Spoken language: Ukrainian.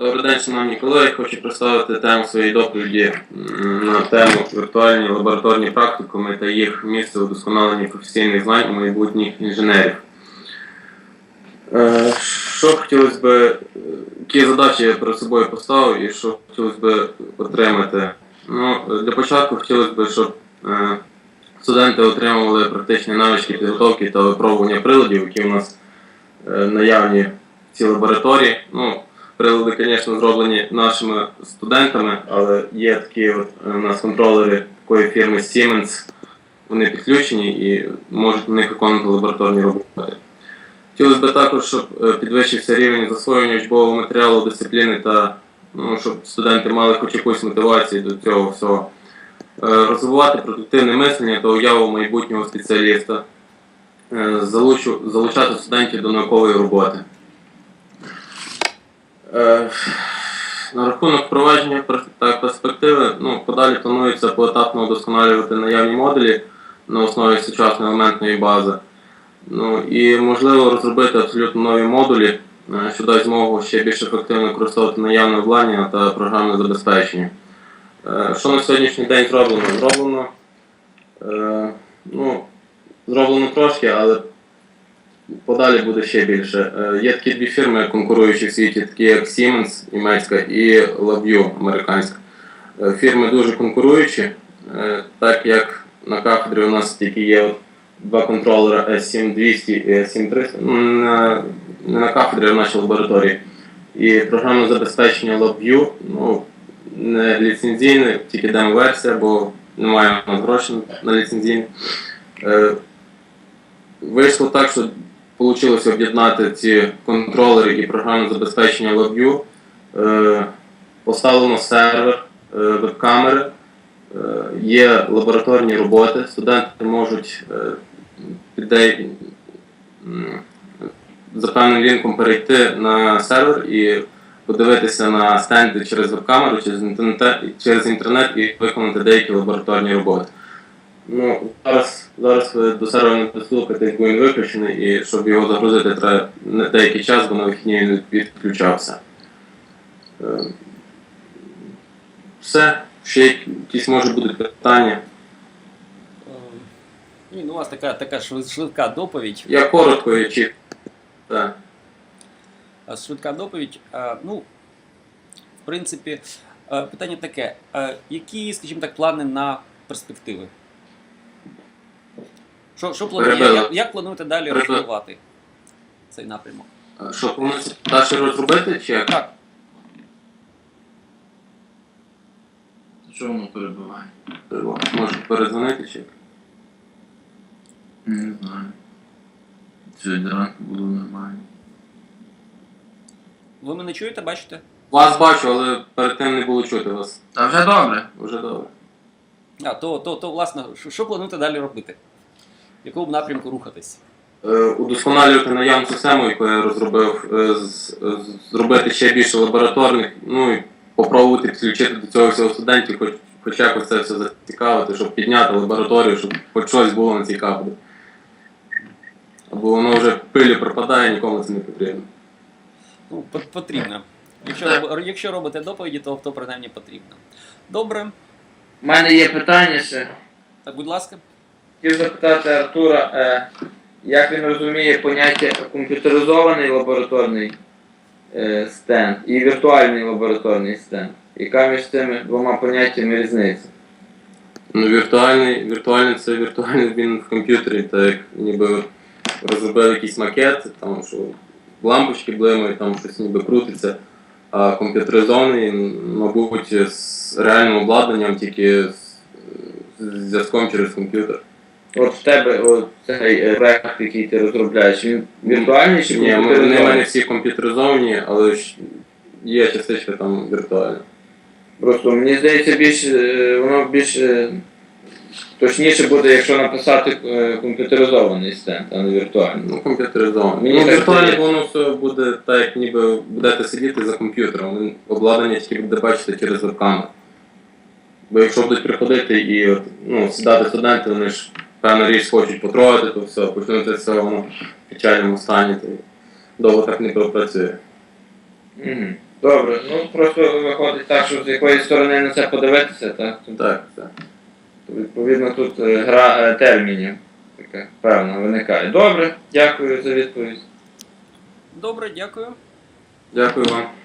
Добрий день, шановні колеги. Хочу представити тему своєї доповіді на тему віртуальні лабораторні практикуми та їх місце у вдосконаленні професійних знань у майбутніх інженерів. Е, Що хотілося б, е, які задачі я перед собою поставив і що хотілося б отримати? Ну, для початку хотілося б, щоб е, студенти отримували практичні навички підготовки та випробування приладів, які у нас наявні в цій лабораторії. Ну, прилади, звісно, зроблені нашими студентами, але є такі от е, у нас контролери такої фірми Siemens. Вони підключені і можуть на них виконувати лабораторні роботи. Хотілося б також, щоб е, підвищився рівень засвоєння учбового матеріалу, дисципліни та ну, щоб студенти мали хоч якусь мотивацію до цього всього. Е, Розвивати продуктивне мислення та уяву майбутнього спеціаліста, залучати студентів до наукової роботи. Е, На рахунок впровадження перспективи, ну, подалі планується поетапно удосконалювати наявні модулі на основі сучасної елементної бази. Ну і можливо розробити абсолютно нові модулі, е, що дасть змогу ще більш ефективно використовувати наявне обладнання та програмне забезпечення. Е, Що на сьогоднішній день зроблено? Зроблено, ну, зроблено трошки, але подалі буде ще більше. Е, Є такі дві фірми, конкуруючі в світі, такі як Siemens німецька і LabVIEW американська. Е, Фірми дуже конкуруючі, е, так як на кафедрі у нас тільки є два контролера S7200 і S7300, ну, не, на кафедрі, а в нашій лабораторії. І програмне забезпечення LabVIEW, ну, не ліцензійне, тільки демо-версія, бо немає у нас грошей на ліцензійне. Вийшло так, що вийшло об'єднати ці контролери і програмне забезпечення LabVIEW. Е, Поставлено сервер, е, веб-камери, е, є лабораторні роботи. Студенти можуть за певним лінком перейти на сервер і подивитися на стенди через веб-камеру, через інтернет, через інтернет і виконати деякі лабораторні роботи. Ну, зараз, зараз ви до сервера не бо він виключений, і щоб його загрузити, треба не деякий час, бо на вихідні він відключався. Е, Все, ще якісь може будуть питання. Е, Ні, ну у вас така, така швидка доповідь. Я коротко чітко. Так. Е, Швидка доповідь. Е, Ну, в принципі, е, питання таке: Е, які, скажімо так, плани на перспективи? Що, що плануєте, Перебили. як, як плануєте далі Перебили. розвивати цей напрямок? Що, планується далі розробити чи як? Так, Що воно перебиває? Може перезвонити чи як? Не знаю. Сьогодні ранку було нормально. ви мене чуєте, бачите? Вас бачу, але перед тим не було чути вас. Та вже добре. Вже добре. А, то, то, то власне, що, що плануєте далі робити? В якому напрямку рухатись? Е, удосконалювати наявну систему, яку я розробив, е, з- зробити ще більше лабораторних, ну і попробувати підключити до цього всього студентів, хоч, хоч якось це все зацікавити, щоб підняти лабораторію, щоб хоч щось було на цій кафедрі. Або воно вже пилі пропадає, нікому це не потрібно. Ну, потрібно. Якщо, якщо робите доповіді, то, то принаймні потрібно. Добре, У мене є питання ще. так, будь ласка. Хотів запитати Артура, е, як він розуміє поняття комп'ютеризований лабораторний е, стенд і віртуальний лабораторний стенд. Яка між цими двома поняттями різниця? Ну, віртуальний, віртуальний це віртуальний він в комп'ютері, так як ніби розробив якийсь макет, там що лампочки блимають, там щось ніби крутиться. А комп'ютеризований, мабуть, з реальним обладнанням, тільки з, зв'язком через комп'ютер. От в тебе от цей е, проект, який ти розробляєш, він віртуальний чи Ні, вони в мене всі комп'ютеризовані, але ж є частичка там віртуальна. Просто мені здається, більш е, воно більш е, точніше буде, якщо написати комп'ютеризований стенд, а не віртуальний. Ну, комп'ютеризовано. Мені Ну, здається. воно все буде так, як ніби будете сидіти за комп'ютером. Обладнання тільки буде бачити через веб-камеру. Бо якщо будуть приходити і от, ну, сідати студенти, вони ж певна річ хочуть потрогати, то все, почнуть це все воно в печальному стані, то довго так не пропрацює. Добре, ну просто виходить так, що з якої сторони на це подивитися, так? Тут, Так, так. Відповідно, тут е, гра е, термінів така певна виникає. Добре, дякую за відповідь. Добре, дякую. Дякую вам.